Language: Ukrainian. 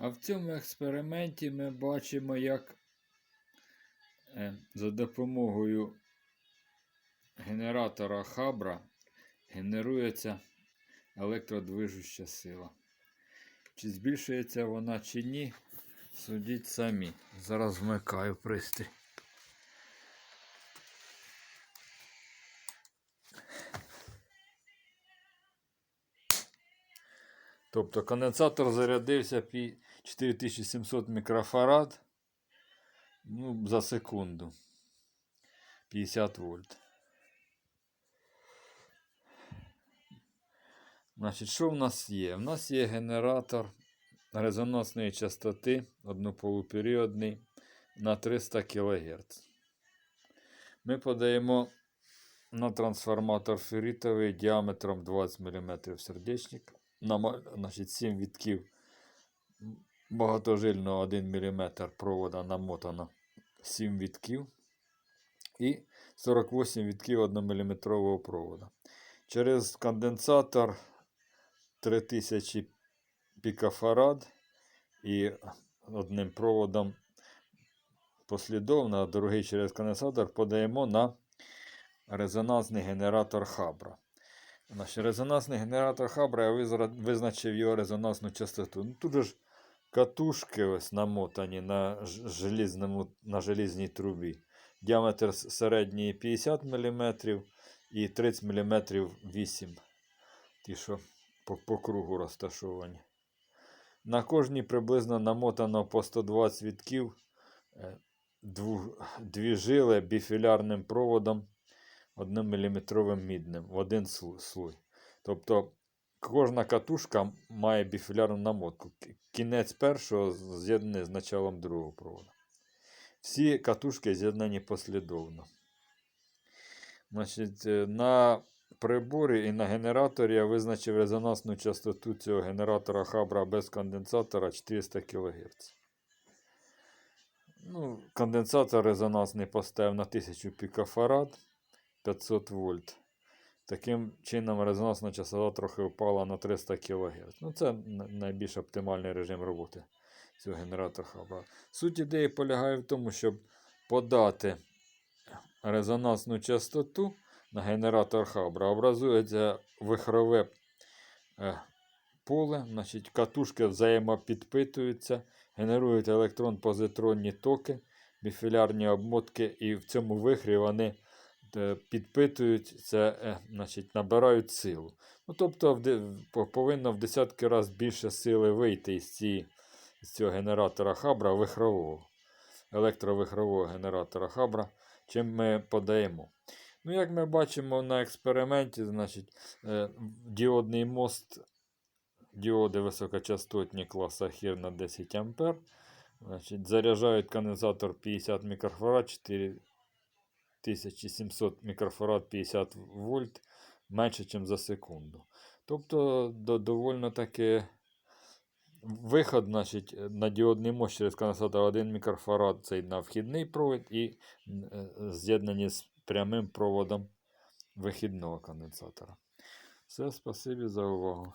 А в цьому експерименті ми бачимо, як е, за допомогою генератора Хабра генерується електродвижуща сила. Чи збільшується вона чи ні, судіть самі. Зараз вмикаю пристрій. Тобто конденсатор зарядився пі 4700 мікрофарад ну, за секунду. 50 вольт. Значить, що в нас є? В нас є генератор резонансної частоти однополуперіодний на 300 кГц. Ми подаємо на трансформатор ферритовий діаметром 20 мм сердечник. На, значить, 7 вітків багатожильного 1 мм провода намотано 7 вітків. І 48 вітків 1 мм провода. Через конденсатор 3000 пікофарад і одним проводом послідовно, а другий через конденсатор подаємо на резонансний генератор Хабра. Наш резонансний генератор Хабра я визначив його резонансну частоту. Ну, тут ж катушки ось намотані на, желізному, на желізній трубі. Діаметр с- середньої 50 мм і 30 мм 8. Ті, що по, по кругу розташовані. На кожній приблизно намотано по 120 вітків е, дві жили біфілярним проводом 1 мм мідним в один слой. Тобто кожна катушка має біфілярну намотку. Кінець першого з'єднаний з началом другого проводу. Всі катушки з'єднані послідовно. Значить, е, на приборі і на генераторі я визначив резонансну частоту цього генератора Хабра без конденсатора 400 кГц. Ну, конденсатор резонансний поставив на 1000 пікофарад 500 вольт. Таким чином резонансна частота трохи впала на 300 кГц. Ну, це найбільш оптимальний режим роботи цього генератора Хабра. Суть ідеї полягає в тому, щоб подати резонансну частоту на генератор Хабра, образується вихрове е, поле, значить, катушки взаємопідпитуються, генерують електрон-позитронні токи, біфілярні обмотки, і в цьому вихрі вони підпитують, це, е, значить, набирають силу. Ну, тобто повинно в десятки разів більше сили вийти із, цієї, з цього генератора Хабра вихрового, електровихрового генератора Хабра, чим ми подаємо. Ну, як ми бачимо на експерименті, значить, е, діодний мост, діоди високочастотні класа хір на 10 А. Значить, заряджають конденсатор 50 мікрофарад, 4700 мікрофарад 50 вольт менше, ніж за секунду. Тобто до, довольно таки виход значить, на діодний мост через конденсатор 1 мікрофарад це на вхідний провід і е, з'єднані з прямим проводом вихідного конденсатора. Все, спасибі за увагу.